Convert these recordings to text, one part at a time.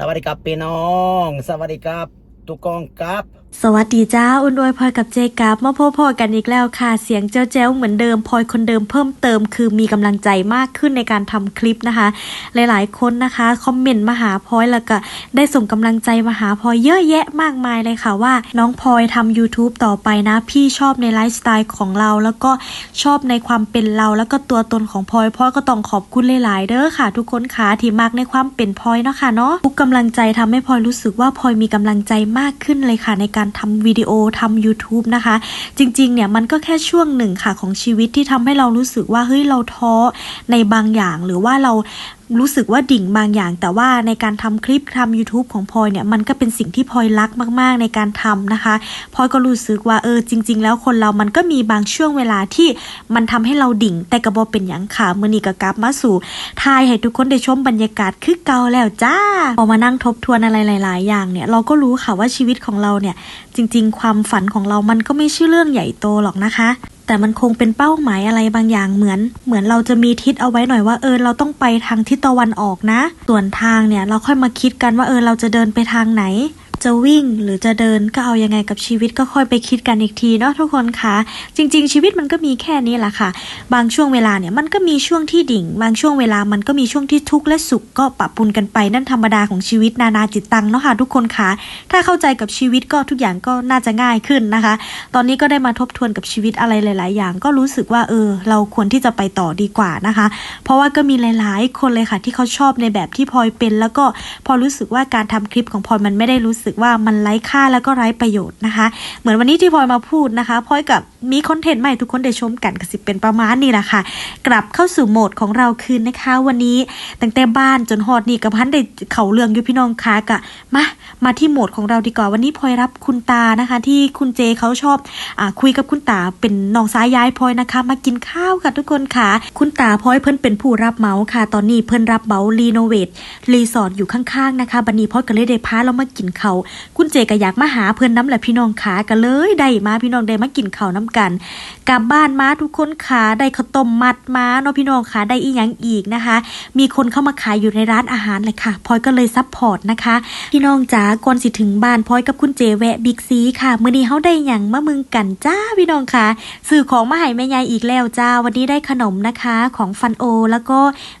สวัสดีครับพี่น้อง สวัสดีครับ ทุกกองครับสวัสดีจ้าอุ่นอวยพลอยกับเจกับมาพบพอกันอีกแล้วค่ะ เสียงเจ้าแจ้วเหมือนเดิมพลอยคนเดิมเพิ่มเติม คือมีกำลังใจมากขึ้นในการทำคลิปนะคะ หลายๆ คนนะคะคอมเมนต์มาหาพลอยแล้วก็ได้ส่งกำลังใจมาหาพลอยเยอะแยะมากมายเลยค่ะว่า น้องพลอยทำ YouTube ต่อไปนะ พี่ชอบในไลฟ์สไตล์ของเรา แล้วก็ชอบในความเป็นเราแล้วก็ตัวตนของพลอยพลอยก็ต้องขอบคุณหลายๆ เด้อค่ะ ทุกคนค่ะที่มากในความเป็นพลอยเนาะค่ะเนาะทุกกำลังใจทำให้พลอยรู้สึกว่าพลอยมีกำลังใจมากขึ้นเลยค่ะในการการทำวิดีโอทำ YouTube นะคะ จริงๆ เนี่ยมันก็แค่ช่วงหนึ่งค่ะของชีวิตที่ทำให้เรารู้สึกว่าเฮ้ยเราท้อในบางอย่างหรือว่าเรา รู้สึกว่าดิ่งบางอย่าง แต่ว่าในการทำคลิปทำ YouTube ของพลอยเนี่ยมันก็เป็นสิ่งที่พลอยรักมาก ๆ ในการทำนะคะพลอยก็รู้สึกว่าเออจริง ๆ แล้วคนเรามันก็มีบางช่วงเวลาที่มันทำให้เราดิ่ง แต่กระบอเป็นอย่างค่ะมือนี้ก็กลับมาสู่ทายให้ทุกคนได้ชมบรรยากาศคือเก่าแล้วจ้าพอมานั่งทบทวนอะไรหลาย ๆ อย่างเนี่ยเราก็รู้ค่ะว่าชีวิตของเราเนี่ยจริง ๆ ความฝันของเรามันก็ไม่ใช่เรื่องใหญ่โตหรอกนะคะ แต่มันคงเป็นเป้าหมายอะไรบางอย่างเหมือน เหมือนเราจะมีทิศเอาไว้หน่อยว่าเออเราต้องไปทางทิศตะวันออกนะ ส่วนทางเนี่ยเราค่อยมาคิดกันว่าเออเราจะเดินไปทางไหน จะวิ่งหรือจะเดินก็เอายังไงกับชีวิตก็ค่อยไปคิดกันอีกทีเนาะทุกคนคะจริง ๆ ชีวิตมันก็มีแค่นี้แหละค่ะ บางช่วงเวลาเนี่ยมันก็มีช่วงที่ดิ่ง บางช่วงเวลามันก็มีช่วงที่ทุกข์และสุขก็ปะปนกันไปนั่นธรรมดาของชีวิตนานาจิตตังเนาะค่ะทุกคนคะถ้าเข้าใจกับชีวิตก็ทุกอย่างก็น่าจะง่ายขึ้นนะคะ ตอนนี้ก็ได้มาทบทวนกับชีวิตอะไรหลาย ๆ อย่าง ก็รู้สึกว่าเออ เราควรที่จะไปต่อดีกว่านะคะ เพราะว่าก็มีหลาย ๆ คนเลยค่ะที่เขาชอบในแบบที่พลอยเป็น แล้วก็พอรู้สึกว่าการทำคลิปของพลอยมันไม่ได้รู้สึกว่ามันไร้ค่าแล้วก็ไร้ประโยชน์นะคะ เหมือนวันนี้ที่พลอยมาพูดนะคะพลอยกับมีคอนเทนต์ใหม่ทุกคนได้ชมกันก็สิเป็นประมาณนี้แหละค่ะ กลับเข้าสู่โหมดของเราคืนนะคะ วันนี้ตั้งแต่บ้านจนฮอดนี่กับพันได้เขาเรื่องอยู่พี่น้องคะกะมามาที่โหมดของเราดีกว่าวันนี้พลอยรับคุณตานะคะ ที่คุณเจเขาชอบอคุยกับคุณตาเป็นน้องสายย้ายพลอยนะคะ มากินข้าวค่ะทุกคนค่ะ คุณตาพลอยเพิ่นเป็นผู้รับเหมาค่ะ ตอนนี้เพิ่นรับเหมารีโนเวทรีสอร์ทอยู่ข้างๆนะคะบันนี้พลอยก็เลยได้พาเรามากินเขาคุณเจก็อยากมาหาเพื่อนน้ำแหละพี่น้องขาก็เลยได้มาพี่น้องได้มากินข้าวน้ำกัน กลับบ้านมาทุกคนขาได้ข้าวต้มมัดมาเนาะพี่น้องขาได้อีหยังอีกนะคะ มีคนเข้ามาขายอยู่ในร้านอาหารเลยค่ะพลอยก็เลยซัพพอร์ตนะคะ พี่น้องจ๋าก่อนสิถึงบ้านพลอยกับคุณเจแวะบิ๊กซีค่ะมื้อนี้เฮาได้หยังมามึงกันจ้าพี่น้องค่ะซื้อของมาให้แม่ยายอีกแล้วจ้าวันนี้ได้ขนมนะคะของฟันโอ แล้วก็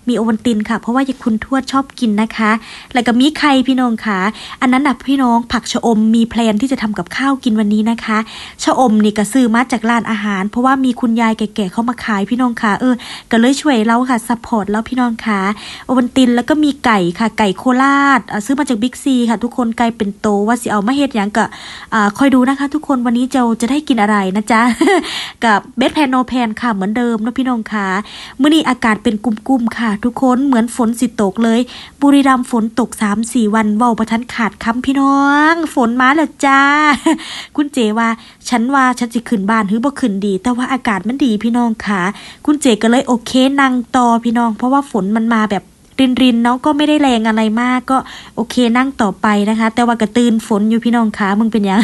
มีโอวัลตินค่ะ เพราะว่าคุณทวดชอบกินนะคะ แล้วก็มีไข่พี่น้องค่ะ อันนั้นน่ะพี่น้ององๆผักชะอมมีแพลนที่จะทำกับข้าวกินวันนี้นะคะ ชะอมนี่ก็ซื้อมาจากร้านอาหาร เพราะว่ามีคุณยายแก่ๆเข้ามาขายพี่น้องค่ะ เออ ก็เลยช่วยเราค่ะซัพพอร์ตแล้วพี่น้องค่ะโอวันตินแล้วก็มีไก่ค่ะ ไก่โคราชอะซื้อมาจากบิ๊กซีค่ะ ทุกคนไก่เป็นโตว่าสิเอามาเฮ็ดยังก็อ่าคอยดูนะคะ ทุกคนวันนี้เจ้าจะได้กินอะไรนะจ๊ะกับเบสแพนโนแพนค่ะเหมือนเดิมนะพี่น้องค่ะมื้อนี้อากาศเป็นกุมๆค่ะ ทุกคนเหมือนฝนสิตกเลย บุรีรัมย์ฝนตก3-4วันเว้าประทันขาดคำพี่น้องฝนมาแล้วจ้า คุณเจว่าฉันว่าฉันจะขึ้นบ้านหรือบ่ขึ้นดี แต่ว่าอากาศมันดีพี่น้องค่ะ คุณเจก็เลยโอเคนั่งต่อพี่น้อง เพราะว่าฝนมันมาแบบ รินรินๆเนาะก็ไม่ได้แรงอะไรมากก็โอเคนั่งต่อไปนะคะ แต่ว่ากระตืนฝนอยู่พี่น้องคะมึงเป็นยัง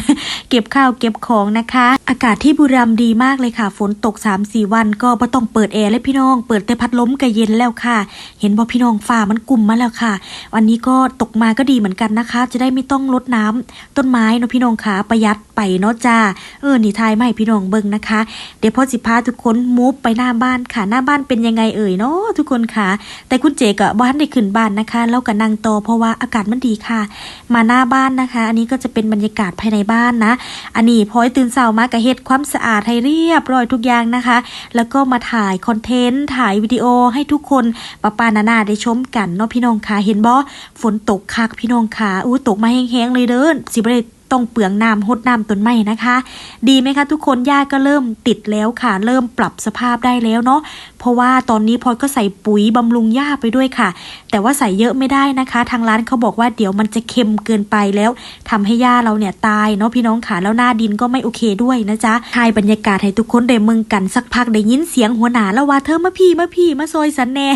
เก็บข้าวเก็บของนะคะ อากาศที่บุรีรัมย์ดีมากเลยค่ะ ฝนตก 3-4 วัน ก็บ่ต้องเปิดแอร์เลยพี่น้อง เปิดแต่พัดลมก็เย็นแล้วค่ะ เห็นบ่พี่น้องฟ้ามันกลุ่มมาแล้วค่ะ วันนี้ก็ตกมาก็ดีเหมือนกันนะคะ จะได้ไม่ต้องลดน้ำต้นไม้เนาะพี่น้องคะประหยัดไปเนาะจ้า เออ นี่ทายไมาให้พี่น้องเบิ่งนะคะ เดี๋ยวพ่อสิพาทุกคนมูฟไปหน้าบ้านค่ะ หน้าบ้านเป็นยังไงเอ่ยเนาะทุกคนค่ะ แต่คุณเจก็บ้านได้ขึ้นบ้านนะคะ แล้วก็นั่งโตเพราะว่าอากาศมันดีค่ะ มาหน้าบ้านนะคะ อันนี้ก็จะเป็นบรรยากาศภายในบ้านนะ อันนี้พอยตื่นเช้ามากระเฮ็ดความสะอาดให้เรียบร้อยทุกอย่างนะคะ แล้วก็มาถ่ายคอนเทนต์ ถ่ายวิดีโอให้ทุกคนป้าปานานาได้ชมกันเนาะพี่น้องค่ะ เห็นบ่ฝนตกคักพี่น้องค่ะอู้ตกมาแห้งๆเลยเด้อสิบ่ได้ ต้องเปลืองน้ำหดน้ำต้นไม้นะคะ ดีไหมคะทุกคนหญ้าก็เริ่มติดแล้วค่ะ เริ่มปรับสภาพได้แล้วเนาะเพราะว่าตอนนี้พลอยก็ใส่ปุ๋ยบำรุงหญ้าไปด้วยค่ะ แต่ว่าใส่เยอะไม่ได้นะคะ ทางร้านเขาบอกว่าเดี๋ยวมันจะเค็มเกินไปแล้วทำให้หญ้าเราเนี่ยตายเนาะพี่น้องค่ะแล้วหน้าดินก็ไม่โอเคด้วยนะจ๊ะถ่ายบรรยากาศให้ทุกคนได้เมืองกันสักพักได้ยินเสียงหัวหน้าแล้วว่าเธอมาพี่มาพี่มาซอยสันแน่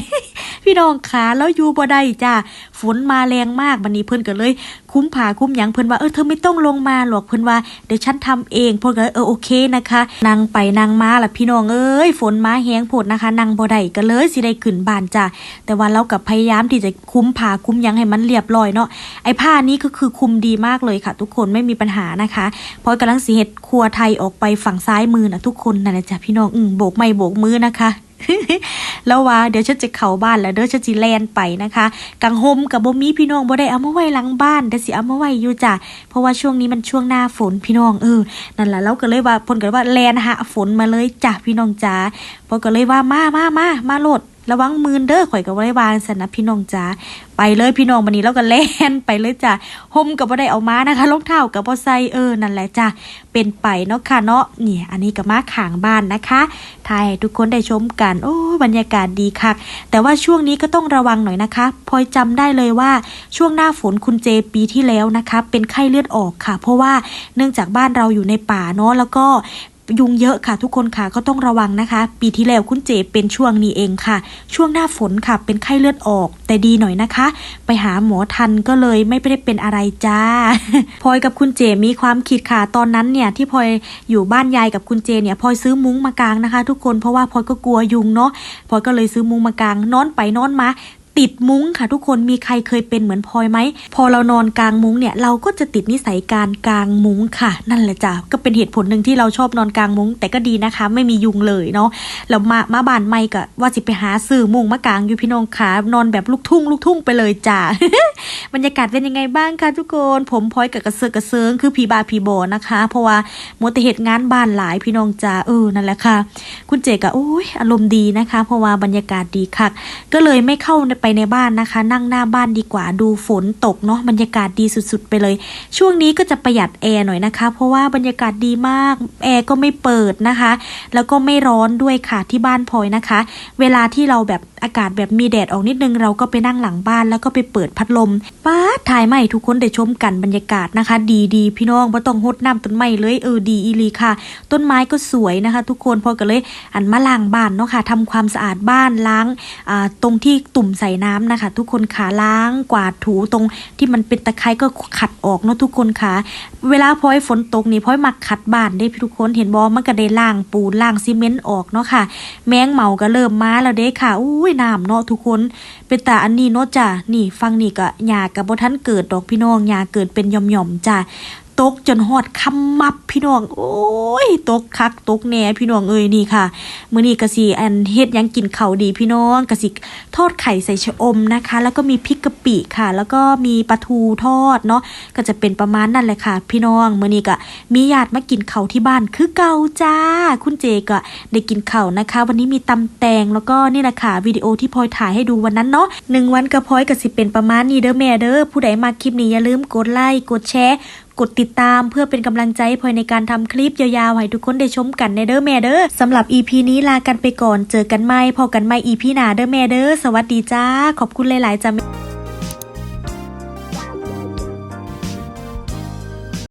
พี่น้องขาแล้วอยู่บ่ได้จ้าฝนมาแรงมากบันนี้เพิ่นก็เลย คุ้มผาคุ้มหยังเพิ่นว่าเออเธอไม่ต้องลงมาหรอกเพิ่นว่าเดี๋ยวฉันทำเองเพิ่นก็เลยเออโอเคนะคะนั่งไปนั่งมาล่ะพี่น้องเอ้ยฝนมาแห้งโพดนะคะนั่งบ่ได้ก็เลยสิได้ขึ้นบ้านจ้ะแต่ว่าเรากับพยายามที่จะคุ้มผาคุ้มหยังให้มันเรียบร้อยเนาะไอ้ผ้านี้ก็คือคุมดีมากเลยค่ะ ทุกคนไม่มีปัญหานะคะพอยกำลังสิเฮ็ดครัวไทยออกไปฝั่งซ้ายมือนะทุกคนนั่นแหละจ้ะพี่น้องอืมโบกไม่โบกมือนะคะ แล้วว่าเดี๋ยวฉันจะเข้าบ้านแล้วเดี๋ยวฉันจะแลนไปนะคะ กังหมกับบ่มีพี่น้องบ่ได้เอามาไว้หลังบ้านแต่สิเอามาไว้อยู่จ้ะเพราะว่าช่วงนี้มันช่วงหน้าฝนพี่น้องเออนั่นแหละเราก็เลยว่าพนก็เลยว่าแลนหาฝนมาเลยจ้ะพี่น้องจ๋าพอก็เลยว่ามามามามาโหลด ระวังมือเด้อข่อยก็บ่ได้วางสันนะพี่น้องจ๋าไปเลยพี่น้องวันนี้เราก็แล่นไปเลยจ้ะห่มกับบ่ได้เอามานะคะรองเท้ากับบ่ใส่เออนั่นแหละจ้ะเป็นไปเนาะค่ะเนาะเนี่ยอันนี้ก็มาขางบ้านนะคะถ่ายทุกคนได้ชมกันโอ้บรรยากาศดีคักแต่ว่าช่วงนี้ก็ต้องระวังหน่อยนะคะพลอยจำได้เลยว่าช่วงหน้าฝนคุณเจปีที่แล้วนะคะ เป็นไข้เลือดออกค่ะ เพราะว่าเนื่องจากบ้านเราอยู่ในป่าเนาะแล้วก็ ยุงเยอะค่ะ ทุกคนค่ะก็ต้องระวังนะคะ ปีที่แล้วคุณเจเป็นช่วงนี้เองค่ะ ช่วงหน้าฝนค่ะ เป็นไข้เลือดออก แต่ดีหน่อยนะคะ ไปหาหมอทันก็เลยไม่ได้เป็นอะไรจ้าพลอยกับคุณเจมีความคิดค่ะ ตอนนั้นเนี่ยที่พลอยอยู่บ้านยายกับคุณเจเนี่ยพลอยซื้อมุ้งมากางนะคะ ทุกคนเพราะว่าพลอยก็กลัวยุงเนาะพลอยก็เลยซื้อมุ้งมากางนอนไปนอนมา ติดมุ้งค่ะทุกคนมีใครเคยเป็นเหมือนพลอยไหม พอเรานอนกลางมุ้งเนี่ยเราก็จะติดนิสัยการกลางมุ้งค่ะ นั่นแหละจ้ะก็เป็นเหตุผลหนึ่งที่เราชอบนอนกลางมุ้งแต่ก็ดีนะคะ ไม่มียุงเลยเนาะแล้วมามาบานไม่ก็ว่าสิไปหาซื้อมุ้งมากลางอยู่พี่น้องขานอนแบบลูกทุ่ง ลูกทุ่งไปเลยจ้ะบรรยากาศเป็นยังไงบ้างคะทุกคน ผมพลอยกับกระเซาะกระเซิงคือพีบาพีบอนะคะ เพราะว่ามัวแต่เหตุงานบ้านหลายพี่น้องจ้าเออนั่นแหละค่ะ คุณเจก็โอ้ยอารมณ์ดีนะคะ เพราะว่าบรรยากาศดีค่ะก็เลยไม่เข้าไปในบ้านนะคะ นั่งหน้าบ้านดีกว่าดูฝนตกเนาะบรรยากาศดีสุดๆ ไปเลย ช่วงนี้ก็จะประหยัดแอร์หน่อยนะคะ เพราะว่าบรรยากาศดีมากแอร์ก็ไม่เปิดนะคะ แล้วก็ไม่ร้อนด้วยค่ะที่บ้านพลอยนะคะ เวลาที่เราแบบอากาศแบบมีแดดออกนิดนึงเราก็ไปนั่งหลังบ้านแล้วก็ไปเปิดพัดลมป้าถ่ายใหม่ทุกคนได้ชมกันบรรยากาศนะคะ ดีดีๆพี่น้องบ่ต้องหดน้ำต้นไม้เลยเออดีอีลีค่ะ ต้นไม้ก็สวยนะคะ ทุกคนพอก็เลยอันมาล้างบ้านเนาะค่ะทำความสะอาดบ้านล้างตรงที่ตุ่มใส่น้ำนะคะ ทุกคนขาล้างกวาดถูตรงที่มันเป็นตะไคร้ก็ขัดออกเนาะทุกคนค่ะเวลาพลอยฝนตกนี่พลอยมักขัดบ้านเด้พี่ทุกคนเห็นบอมันก็ได้ล่างปูนล่างซีเมนต์ออกเนาะค่ะ แมงเมาก็เริ่มมาแล้วเด้ค่ะอุ้ยน้ำเนาะทุกคน เป็นตาอันนี้เนาะจ้ะนี่ฟังนี่ก็หยากับบ่ทันเกิดดอกพี่น้องหยาเกิดเป็นหย่อมๆจ้ะ ตกจนฮอดคำมับพี่น้อง โอ้ย ตกคักตกแหน่พี่น้องเอ้ยนี่ค่ะมื้อนี้ก็สิอันเฮ็ดยังกินข้าวดีพี่น้องก็สิทอดไข่ใส่ชะอมนะคะ แล้วก็มีพริกกะปิค่ะ แล้วก็มีปลาทูทอดเนาะก็จะเป็นประมาณนั่นแหละค่ะ พี่น้องมื้อนี้ก็มีญาติมากินข้าวที่บ้านคือเก่าจ้า คุณเจก็ได้กินข้าวนะคะ วันนี้มีตำแตงแล้วก็นี่แหละค่ะวิดีโอที่พลอยถ่ายให้ดูวันนั้นเนาะหนึ่งวันกับพลอยก็สิเป็นประมาณนี้เด้อแม่เด้อผู้ใดมาคลิปนี้อย่าลืมกดไลค์กดแชร์ กดติดตามเพื่อเป็นกำลังใจพลอยในการทำคลิปยาวๆให้ทุกคนได้ชมกันในเด้อแม่เด้อสำหรับ EP นี้ลากันไปก่อนเจอกันใหม่พอกันใหม่ EP หน้าเด้อแม่เด้อสวัสดีจ้า ขอบคุณหลายๆจ้า